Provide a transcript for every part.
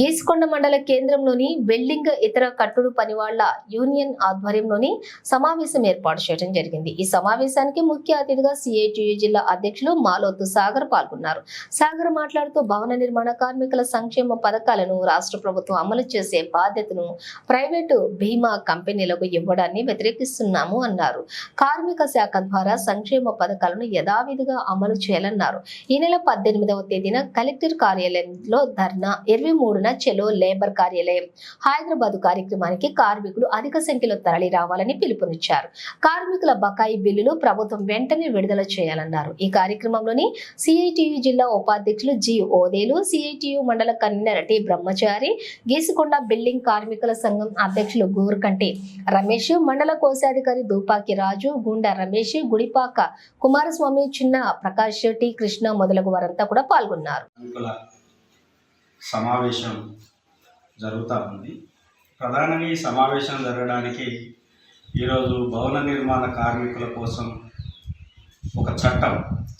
గీసుకొండ మండల కేంద్రంలోని వెల్డింగ్ ఇతర కట్టుడు పనివాళ్ళ యూనియన్ ఆధ్వర్యంలోని సమావేశం ఏర్పాటు చేయడం జరిగింది. ఈ సమావేశానికి ముఖ్య అతిథిగా సిఐటియు జిల్లా అధ్యక్షులు మాలోతు సాగర్ పాల్గొన్నారు. సాగర్ మాట్లాడుతూ భవన నిర్మాణ కార్మికుల సంక్షేమ పథకాలను రాష్ట్ర ప్రభుత్వం అమలు చేసే బాధ్యతను ప్రైవేటు బీమా కంపెనీలకు ఇవ్వడాన్ని వ్యతిరేకిస్తున్నాము అన్నారు. కార్మిక శాఖ ద్వారా సంక్షేమ పథకాలను యథావిధిగా అమలు చేయాలన్నారు. ఈ నెల పద్దెనిమిదవ తేదీన కలెక్టర్ కార్యాలయంలో ధర్నా ఇరవై ఉన్న చెలో లేబర్ కార్యాలయం హైదరాబాద్ కార్యక్రమానికి కార్మికులు అధిక సంఖ్యలో తరలి రావాలని పిలుపునిచ్చారు. కార్మికుల బకాయి బిల్లులు ప్రభుత్వం వెంటనే విడుదల చేయాలన్నారు. ఈ కార్యక్రమంలోని సిఐటియు జిల్లా ఉపాధ్యక్షులు జి. ఓదేలు సిఐటియు మండల convenor T. Brahmachari Geesukonda building కార్మికుల సంఘం అధ్యక్షులు గోరుకంటి రమేష్ మండల కోశాధికారి దూపాకి రాజు గుండా రమేష్ గుడిపాక కుమారస్వామి చిన్న ప్రకాష్ టి. కృష్ణ మొదలగు వారంతా కూడా పాల్గొన్నారు. సమావేశం జరుగుతూ ఉంది. ప్రధానంగా ఈ సమావేశం జరగడానికి ఈరోజు భవన నిర్మాణ కార్మికుల కోసం ఒక చట్టం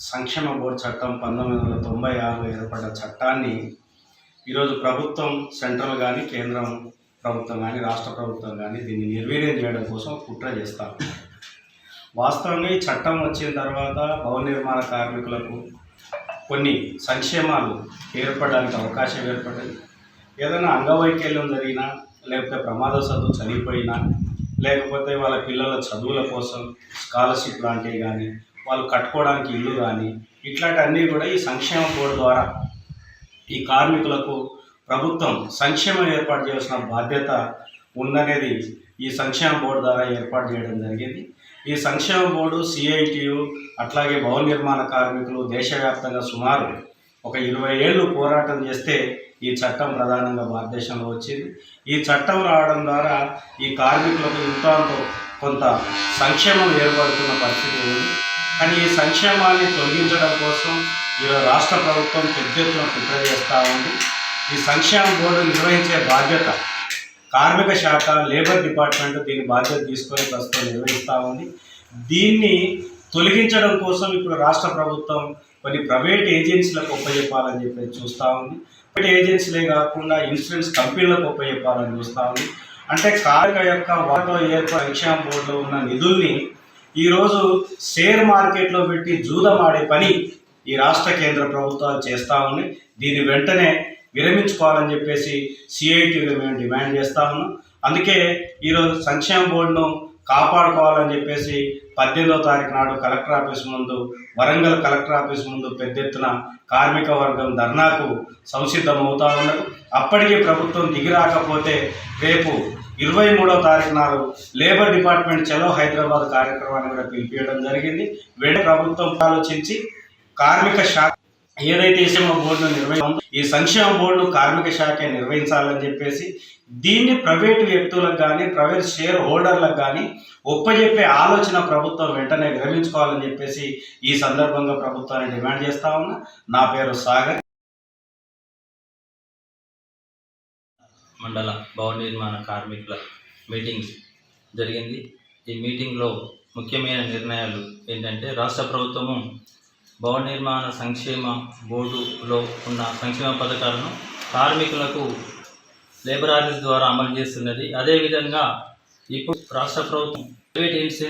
సంక్షేమ బోర్డు చట్టం పంతొమ్మిది వందల తొంభై ఆరులో ఏర్పడ్డ చట్టాన్ని ఈరోజు ప్రభుత్వం సెంట్రల్ కానీ కేంద్రం ప్రభుత్వం కానీ రాష్ట్ర ప్రభుత్వం కానీ దీన్ని నిర్వీర్యం చేయడం కోసం కుట్ర చేస్తారు వాస్తవంగా ఈ చట్టం వచ్చిన తర్వాత భవన నిర్మాణ కార్మికులకు కొన్ని సంక్షేమాలు ఏర్పడడానికి అవకాశం ఏర్పడింది ఏదైనా అంగవైకల్యం జరిగినా లేకపోతే ప్రమాదవశాత్తు చనిపోయినా లేకపోతే వాళ్ళ పిల్లల చదువుల కోసం స్కాలర్షిప్ లాంటివి కానీ వాళ్ళు కట్టుకోవడానికి ఇల్లు కానీ ఇట్లాంటివన్నీ కూడా ఈ సంక్షేమ బోర్డు ద్వారా ఈ కార్మికులకు ప్రభుత్వం సంక్షేమం ఏర్పాటు చేయాల్సిన బాధ్యత ఉందనేది ఈ సంక్షేమ బోర్డు ద్వారా ఏర్పాటు చేయడం జరిగింది. ఈ సంక్షేమ బోర్డు సిఐటియు అట్లాగే భవన నిర్మాణ కార్మికులు దేశవ్యాప్తంగా సుమారు ఒక ఇరవై ఏళ్ళు పోరాటం చేస్తే ఈ చట్టం ప్రధానంగా భారతదేశంలో వచ్చింది. ఈ చట్టం రావడం ద్వారా ఈ కార్మికులకు ఇంతో కొంత సంక్షేమం ఏర్పడుతున్న పరిస్థితి ఉంది. కానీ ఈ సంక్షేమాన్ని తొలగించడం కోసం ఈరోజు రాష్ట్ర ప్రభుత్వం పెద్ద ఎత్తున చేస్తూ ఉంది. ఈ సంక్షేమ బోర్డు నిర్వహించే బాధ్యత కార్మిక శాఖ లేబర్ డిపార్ట్మెంట్ దీని బాధ్యత తీసుకొని ప్రస్తుతం నిర్వహిస్తూ ఉంది. దీన్ని తొలగించడం కోసం ఇప్పుడు రాష్ట్ర ప్రభుత్వం కొన్ని ప్రైవేట్ ఏజెన్సీలకు ఒప్పచెప్పాలని చెప్పి చూస్తూ ఉంది. ప్రైవేట్ ఏజెన్సీలే కాకుండా ఇన్సూరెన్స్ కంపెనీలకు ఒప్పచెప్పాలని చూస్తూ ఉంది. అంటే కార్మిక యొక్క వాటో ఏర్పడిన ఎగ్జామ్ బోర్డులో ఉన్న నిధుల్ని ఈరోజు షేర్ మార్కెట్లో పెట్టి జూదమాడే పని ఈ రాష్ట్ర కేంద్ర ప్రభుత్వాలు చేస్తూ ఉన్నాయి. దీన్ని వెంటనే విరమించుకోవాలని చెప్పేసి సిఐటీగా మేము డిమాండ్ చేస్తా ఉన్నాం. అందుకే ఈరోజు సంక్షేమ బోర్డును కాపాడుకోవాలని చెప్పేసి పద్దెనిమిదో తారీఖు నాడు కలెక్టర్ ఆఫీస్ ముందు వరంగల్ కలెక్టర్ ఆఫీస్ ముందు పెద్ద ఎత్తున కార్మిక వర్గం ధర్నాకు సంసిద్ధమవుతా ఉన్నారు. అప్పటికి ప్రభుత్వం దిగి రాకపోతే రేపు ఇరవై మూడో తారీఖు నాడు లేబర్ డిపార్ట్మెంట్ చలో హైదరాబాద్ కార్యక్రమాన్ని కూడా పిలిపించడం జరిగింది. వెంట ప్రభుత్వం ఆలోచించి కార్మిక శాఖ ఏదైతే ఈ సంక్షేమ బోర్డును ఈ సంక్షేమ బోర్డును కార్మిక శాఖ నిర్వహించాలని చెప్పేసి దీన్ని ప్రైవేటు వ్యక్తులకు కానీ ప్రైవేట్ షేర్ హోల్డర్లకు కానీ ఒప్పజెప్పే ఆలోచన ప్రభుత్వం వెంటనే విరమించుకోవాలని చెప్పేసి ఈ సందర్భంగా ప్రభుత్వాన్ని డిమాండ్ చేస్తా ఉన్నా. నా పేరు సాగర్. మండల భవన నిర్మాణ కార్మికుల మీటింగ్స్ జరిగింది. ఈ మీటింగ్లో ముఖ్యమైన నిర్ణయాలు ఏంటంటే రాష్ట్ర ప్రభుత్వము భవన నిర్మాణ సంక్షేమ బోర్డులో ఉన్న సంక్షేమ పథకాలను కార్మికులకు లేబర్ ఆఫీస్ ద్వారా అమలు చేస్తున్నది. అదేవిధంగా ఇప్పుడు రాష్ట్ర ప్రభుత్వం ప్రైవేట్ ఇన్సూరెన్స్